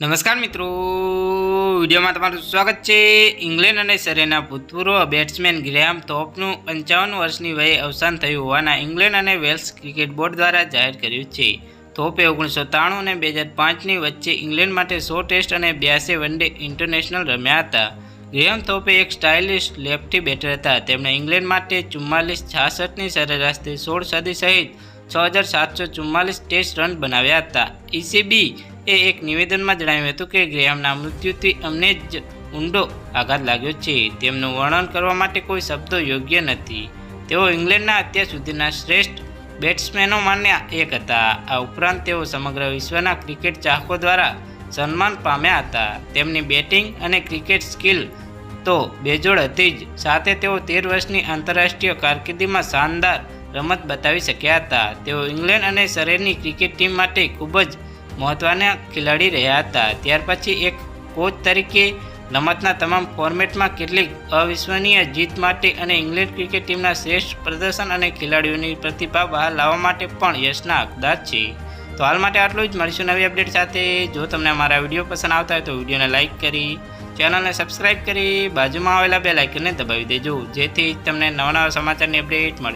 નમસ્કાર મિત્રો. વિડીયોમાં તમારું સ્વાગત છે. ઇંગ્લેન્ડ અને સરેના ભૂતપૂર્વ બેટ્સમેન ગ્રેહામ તોપનું પંચાવન વર્ષની વયે અવસાન થયું હોવાના ઇંગ્લેન્ડ અને વેલ્સ ક્રિકેટ બોર્ડ દ્વારા જાહેર કર્યું છે. તોપે ઓગણીસો ત્રાણું અને બે હજાર પાંચની વચ્ચે ઇંગ્લેન્ડ માટે સો ટેસ્ટ અને બ્યાસી વન ડે ઇન્ટરનેશનલ રમ્યા હતા. ગ્રેહામ તોપે એક સ્ટાઇલિશ લેફ્ટી બેટર હતા. તેમણે ઇંગ્લેન્ડ માટે ચુમ્માલીસ છાસઠની સરેરાશથી સોળ સદી સહિત છ હજાર સાતસો ચુમ્માલીસ ટેસ્ટ રન બનાવ્યા હતા. ઈસીબી એ એક નિવેદનમાં જણાવ્યું હતું કે ગ્રેહામના મૃત્યુથી અમને જ ઊંડો આઘાત લાગ્યો છે. તેમનું વર્ણન કરવા માટે કોઈ શબ્દો યોગ્ય નથી. તેઓ ઇંગ્લેન્ડના અત્યાર સુધીના શ્રેષ્ઠ બેટ્સમેનોમાંના એક હતા. આ ઉપરાંત તેઓ સમગ્ર વિશ્વના ક્રિકેટ ચાહકો દ્વારા સન્માન પામ્યા હતા. તેમની બેટિંગ અને ક્રિકેટ સ્કિલ તો બેજોડ હતી જ. સાથે તેઓ તેર વર્ષની આંતરરાષ્ટ્રીય કારકિર્દીમાં શાનદાર રમત બતાવી શક્યા હતા. તેઓ ઇંગ્લેન્ડ અને શરીરની ક્રિકેટ ટીમ માટે ખૂબ જ મહત્ત્વના ખેલાડી રહ્યા હતા. ત્યાર પછી એક કોચ તરીકે રમતના તમામ ફોર્મેટમાં કેટલીક અવિશ્વનીય જીત માટે અને ઇંગ્લેન્ડ ક્રિકેટ ટીમના શ્રેષ્ઠ પ્રદર્શન અને ખેલાડીઓની પ્રતિભા બહાર લાવવા માટે પણ યશના હકદાર છે. તો હાલ માટે આટલું જ. મળીશું નવી અપડેટ સાથે. જો તમને અમારા વીડિયો પસંદ આવતા હોય તો વિડીયોને લાઇક કરી, ચેનલને સબસ્ક્રાઇબ કરી, બાજુમાં આવેલા બે લાઇકનને દબાવી દેજો. જેથી તમને નવા નવા સમાચારની અપડેટ મળે